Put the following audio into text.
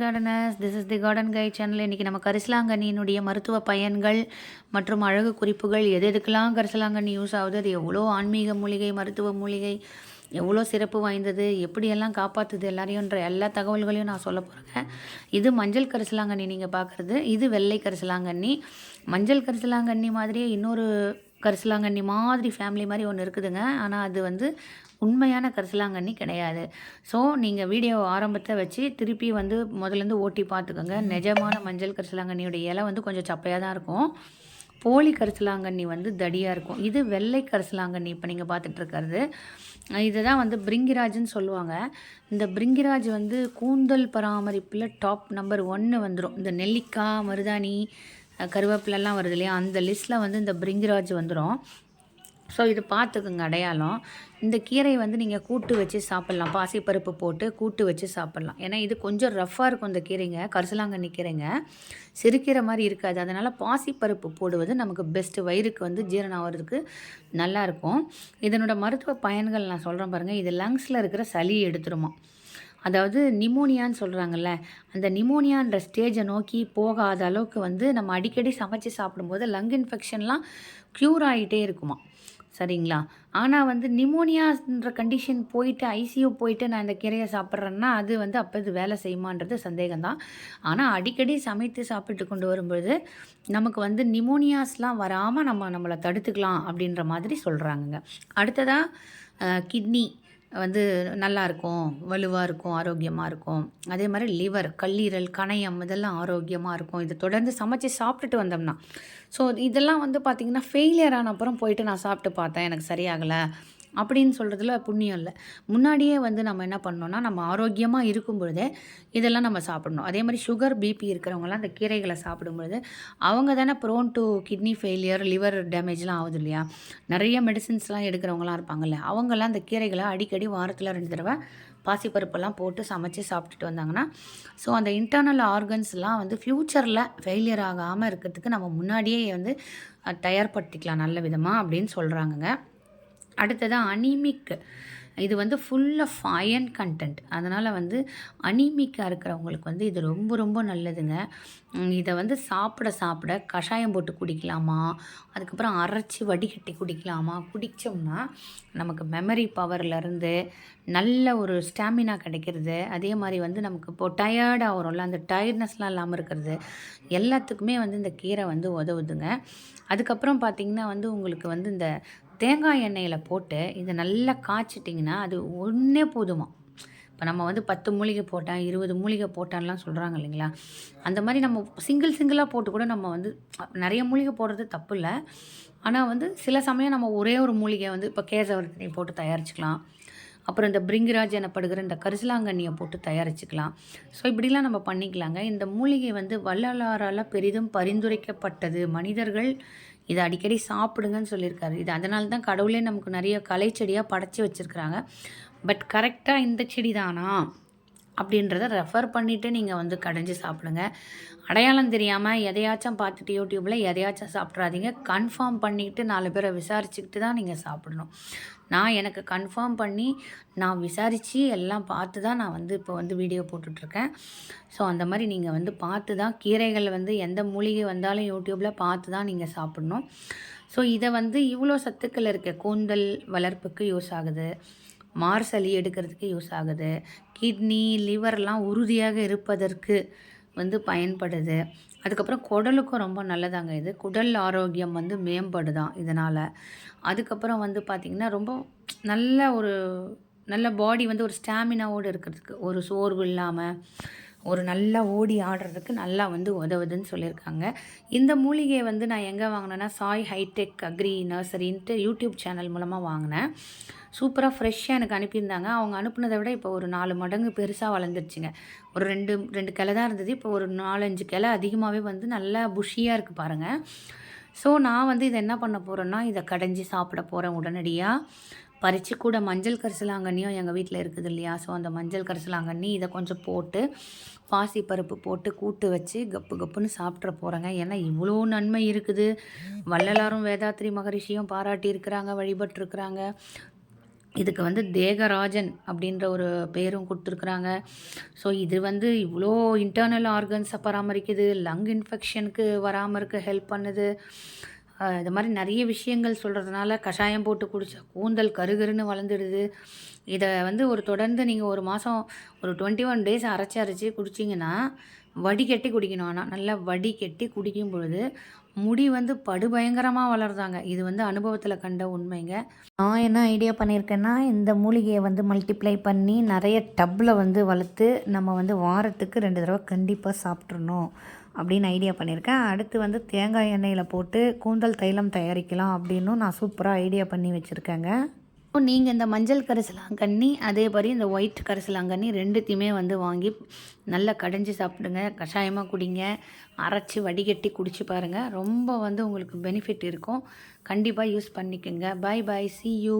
Gardeners this is the garden guy channel இன்றைக்கி நம்ம கரிசலாங்கண்ணியினுடைய மருத்துவ பயன்கள் மற்றும் அழகு குறிப்புகள் எது எதுக்கெல்லாம் கரிசலாங்கண்ணி யூஸ் ஆகுது? அது எவ்வளோ ஆன்மீக மூலிகை மருத்துவ மூலிகை எவ்வளோ சிறப்பு வாய்ந்தது எப்படியெல்லாம் காப்பாற்றுது எல்லாரையும்ன்ற எல்லா தகவல்களையும் நான் சொல்ல போகிறேன் இது மஞ்சள் கரிசலாங்கண்ணி நீங்கள் பார்க்குறது இது வெள்ளை கரிசலாங்கண்ணி. மஞ்சள் கரிசலாங்கண்ணி மாதிரியே இன்னொரு கரிசலாங்கண்ணி மாதிரி ஃபேமிலி மாதிரி ஒன்று இருக்குதுங்க. ஆனால் அது வந்து உண்மையான கரிசலாங்கண்ணி கிடையாது. ஸோ நீங்கள் வீடியோ ஆரம்பத்தை வச்சு திருப்பி வந்து முதலேருந்து ஓட்டி பார்த்துக்கோங்க. நிஜமான மஞ்சள் கரிசலாங்கண்ணியோட இலை வந்து கொஞ்சம் சப்பையாக தான் இருக்கும். போலி கரிசலாங்கண்ணி வந்து தடியாக இருக்கும். இது வெள்ளை கரிசலாங்கண்ணி இப்போ நீங்கள் பார்த்துட்ருக்கிறது இதுதான் வந்து பிரிங்கிராஜ்னு சொல்லுவாங்க. இந்த பிரிங்கிராஜ் வந்து கூந்தல் பராமரிப்பில் டாப் நம்பர் ஒன்று வந்துடும் இந்த நெல்லிக்காய் மருதாணி கருவேப்பிலெல்லாம் வருது இல்லையா? அந்த லிஸ்ட்டில் வந்து இந்த பிரிங்கிராஜ் வந்துடும் ஸோ இது பார்த்துக்குங்க அடையாளம். இந்த கீரை வந்து நீங்கள் கூட்டு வச்சு சாப்பிட்லாம். பாசிப்பருப்பு போட்டு கூட்டு வச்சு சாப்பிட்லாம். ஏன்னா இது கொஞ்சம் ரஃப்பாக இருக்கும் இந்த கீரைங்க. கரிசலாங்கண்ணி கீரைங்க. சிறுக்கீரை மாதிரி இருக்காது. அதனால் பாசிப்பருப்பு போடுவது நமக்கு பெஸ்ட்டு வயிறுக்கு வந்து ஜீரணம் ஆகிறதுக்கு நல்லாயிருக்கும் இதனோட மருத்துவ பயன்கள் நான் சொல்கிறேன் பாருங்கள் இது லங்ஸில் இருக்கிற சளி எடுத்துருமா. அதாவது நிமோனியான்னு சொல்கிறாங்கல்ல அந்த நிமோனியான்ற ஸ்டேஜை நோக்கி போகாத அளவுக்கு வந்து நம்ம அடிக்கடி சமைச்சு சாப்பிடும்போது லங் இன்ஃபெக்ஷன்லாம் க்யூர் ஆகிட்டே இருக்குமா சரிங்களா? ஆனால் வந்து நிமோனியான்ற கண்டிஷன் போயிட்டு ஐசியூ போயிட்டு நான் இந்த கீரையை சாப்பிட்றேன்னா அது வந்து அப்போ இது வேலை செய்யுமான்றது சந்தேகம்தான். ஆனால் அடிக்கடி சமைத்து சாப்பிட்டு கொண்டு வரும்பொழுது நமக்கு வந்து நிமோனியாஸ்லாம் வராமல் நம்ம நம்மளை தடுத்துக்கலாம் அப்படின்ற மாதிரி சொல்கிறாங்கங்க அடுத்ததாக கிட்னி வந்து நல்லாயிருக்கும் வலுவாக இருக்கும் ஆரோக்கியமாக இருக்கும் அதே மாதிரி லிவர் கல்லீரல் கணையம் இதெல்லாம் ஆரோக்கியமாக இருக்கும் இதை தொடர்ந்து சமைச்சு சாப்பிட்டுட்டு வந்தோம்னா. ஸோ இதெல்லாம் வந்து பார்த்திங்கன்னா ஃபெயிலியர் ஆன அப்புறம் போயிட்டு நான் சாப்பிட்டு பார்த்தேன். எனக்கு சரியாகலை. அப்படின்னு சொல்கிறதுல புண்ணியம் இல்லை. முன்னாடியே வந்து நம்ம என்ன பண்ணோன்னா நம்ம ஆரோக்கியமாக இருக்கும் பொழுதே இதெல்லாம் நம்ம சாப்பிடணும். அதே மாதிரி சுகர் பிபி இருக்கிறவங்களாம் அந்த கீரைகளை சாப்பிடும்பொழுது அவங்க தானே prone to kidney failure liver டேமேஜ்லாம் ஆகுது இல்லையா? நிறைய மெடிசின்ஸ்லாம் எடுக்கிறவங்களாம் இருப்பாங்கல்ல அவங்கெல்லாம் அந்த கீரைகளை அடிக்கடி வாரத்தில் ரெண்டு தடவை பாசிப்பருப்பெல்லாம் போட்டு சமைச்சு சாப்பிட்டுட்டு வந்தாங்கன்னா ஸோ அந்த இன்டர்னல் ஆர்கன்ஸ்லாம் வந்து ஃப்யூச்சரில் ஃபெயிலியர் ஆகாமல் இருக்கிறதுக்கு நம்ம முன்னாடியே வந்து தயார்படுத்திக்கலாம் நல்ல விதமாக அப்படின்னு சொல்கிறாங்கங்க அடுத்ததாக அனிமிக். இது வந்து ஃபுல் ஆஃப் அயன் கண்டென்ட் அதனால் வந்து அனிமிக்காக இருக்கிறவங்களுக்கு வந்து இது ரொம்ப ரொம்ப நல்லதுங்க. இதை வந்து சாப்பிட சாப்பிட கஷாயம் போட்டு குடிக்கலாமா? அதுக்கப்புறம் அரைச்சி வடிகட்டி குடிக்கலாமா? குடித்தோம்னா நமக்கு மெமரி பவர்லேருந்து நல்ல ஒரு ஸ்டாமினா கிடைக்கிறது. அதே மாதிரி வந்து நமக்கு இப்போ டயர்டாக வரும்ல அந்த டயர்ட்னஸ்லாம் இல்லாமல் இருக்கிறது. எல்லாத்துக்குமே வந்து இந்த கீரை வந்து உதவுதுங்க. அதுக்கப்புறம் பார்த்திங்கன்னா வந்து உங்களுக்கு வந்து இந்த தேங்காய் எண்ணெயில் போட்டு இதை நல்லா காய்ச்சிட்டிங்கன்னா அது ஒன்றே போதுமா. இப்போ நம்ம வந்து பத்து மூலிகை போட்டேன் இருபது மூலிகை போட்டான்லாம் சொல்கிறாங்க இல்லைங்களா? அந்த மாதிரி நம்ம சிங்கிள் சிங்கிளாக போட்டு கூட நம்ம வந்து நிறைய மூலிகை போடுறது தப்பு இல்லை ஆனால் வந்து சில சமயம் நம்ம ஒரே ஒரு மூலிகை வந்து இப்போ கேசவர்த்தினி போட்டு தயாரிச்சுக்கலாம். அப்புறம் இந்த பிரிங்கிராஜ் எனப்படுகிற இந்த கரிசலாங்கண்ணியை போட்டு தயாரிச்சுக்கலாம். ஸோ இப்படிலாம் நம்ம பண்ணிக்கலாங்க. இந்த மூலிகை வந்து வள்ளலாரால் பெரிதும் பரிந்துரைக்கப்பட்டது. மனிதர்கள் இதை அடிக்கடி சாப்பிடுங்கன்னு சொல்லியிருக்காரு. இது அதனால தான் கடவுளே நமக்கு நிறைய கலை செடியாக படைச்சி வச்சுருக்குறாங்க. பட் கரெக்டாக இந்த செடி தானா அப்படின்றத ரெஃபர் பண்ணிவிட்டு நீங்கள் வந்து கடைஞ்சி சாப்பிடுங்க. அடையாளம் தெரியாமல் எதையாச்சும் பார்த்துட்டு யூடியூப்பில் எதையாச்சும் சாப்பிட்றாதீங்க. கன்ஃபார்ம் பண்ணிக்கிட்டு நாலு பேரை விசாரிச்சுக்கிட்டு தான் நீங்கள் சாப்பிடணும். நான் எனக்கு கன்ஃபார்ம் பண்ணி நான் விசாரித்து எல்லாம் பார்த்து தான் நான் வந்து இப்போ வந்து வீடியோ போட்டுட்ருக்கேன். ஸோ அந்த மாதிரி நீங்கள் வந்து பார்த்து தான் கீரைகள் வந்து எந்த மூலிகை வந்தாலும் யூடியூப்பில் பார்த்து தான் நீங்கள் சாப்பிடணும். ஸோ இதை வந்து இவ்வளோ சத்துக்கள் இருக்க. கூந்தல் வளர்ப்புக்கு யூஸ் ஆகுது. மார்சளி எடுக்கிறதுக்கு யூஸ் ஆகுது. கிட்னி லிவர்லாம் உறுதியாக இருப்பதற்கு வந்து பயன்படுது. அதுக்கப்புறம் குடலுக்கும் ரொம்ப நல்லதாங்க இது. குடல் ஆரோக்கியம் வந்து மேம்படுதான் இதனால். அதுக்கப்புறம் வந்து பார்த்திங்கன்னா ரொம்ப நல்ல ஒரு நல்ல பாடி வந்து ஒரு ஸ்டாமினாவோடு இருக்கிறதுக்கு ஒரு சோர்வு இல்லாமல் ஒரு நல்லா ஓடி ஆடுறதுக்கு நல்லா வந்து உதவுதுன்னு சொல்லியிருக்காங்க. இந்த மூலிகையை வந்து நான் எங்கே வாங்கினேன்னா சாய் ஹைடெக் அக்ரி நர்சரின்ட்டு யூடியூப் சேனல் மூலமாக வாங்கினேன். சூப்பராக ஃப்ரெஷ்ஷாக எனக்கு அனுப்பியிருந்தாங்க. அவங்க அனுப்புனதை விட இப்போ ஒரு நாலு மடங்கு பெருசாக வளர்ந்துருச்சுங்க. ஒரு ரெண்டு ரெண்டு கிளை தான் இருந்தது. இப்போ ஒரு நாலஞ்சு கிளை அதிகமாகவே வந்து நல்லா புஷியாக இருக்குது பாருங்கள் ஸோ நான் வந்து இதை என்ன பண்ண போகிறேன்னா இதை கடைஞ்சி சாப்பிட போகிறேன் உடனடியாக பறித்து கூட மஞ்சள் கரிசலாங்கண்ணியும் எங்கள் வீட்டில் இருக்குது இல்லையா? ஸோ அந்த மஞ்சள் கரிசலாங்கண்ணி இதை கொஞ்சம் போட்டு பாசி பருப்பு போட்டு கூட்டு வச்சு கப்பு கப்புன்னு சாப்பிட்ற போகிறேங்க ஏன்னா இவ்வளோ நன்மை இருக்குது. வள்ளலாரும் வேதாத்திரி மகரிஷியும் பாராட்டியிருக்கிறாங்க வழிபட்டுருக்குறாங்க. இதுக்கு வந்து தேகராஜன் அப்படின்ற ஒரு பேரும் கொடுத்துருக்குறாங்க. ஸோ இது வந்து இவ்வளோ இன்டர்னல் ஆர்கன்ஸை பராமரிக்குது லங் இன்ஃபெக்ஷனுக்கு வராமல் இருக்க ஹெல்ப் பண்ணுது. இது மாதிரி நிறைய விஷயங்கள் சொல்கிறதுனால கஷாயம் போட்டு குடிச்சா கூந்தல் கருகருன்னு வளர்ந்துடுது. இதை வந்து ஒரு தொடர்ந்து நீங்கள் ஒரு மாதம் ஒரு டுவெண்ட்டி ஒன் டேஸ் அரைச்சி அரைச்சி குடிச்சிங்கன்னா வடிகட்டி குடிக்கணும். ஆனால் நல்லா வடிகட்டி குடிக்கும் பொழுது முடி வந்து படுபயங்கரமாக வளருதாங்க. இது வந்து அனுபவத்தில் கண்ட உண்மைங்க. நான் என்ன ஐடியா பண்ணியிருக்கேன்னா இந்த மூலிகையை வந்து மல்டிப்ளை பண்ணி நிறைய டப்பில் வந்து வளர்த்து நம்ம வந்து வாரத்துக்கு ரெண்டு தடவை கண்டிப்பாக சாப்பிட்றணும் அப்படின்னு ஐடியா பண்ணியிருக்கேன் அடுத்து வந்து தேங்காய் எண்ணெயில் போட்டு கூந்தல் தைலம் தயாரிக்கலாம் அப்படின்னும் நான் சூப்பராக ஐடியா பண்ணி வச்சுருக்கேங்க. இப்போ நீங்கள் இந்த மஞ்சள் கரிசலாங்கண்ணி அதே மாதிரி இந்த ஒயிட் கரிசலாங்கண்ணி ரெண்டுத்தையுமே வந்து வாங்கி நல்லா கடைஞ்சி சாப்பிடுங்க. கஷாயமாக குடிங்க. அரைச்சி வடிகட்டி குடிச்சு பாருங்கள் ரொம்ப வந்து உங்களுக்கு பெனிஃபிட் இருக்கும். கண்டிப்பாக யூஸ் பண்ணிக்கோங்க. Bye bye C you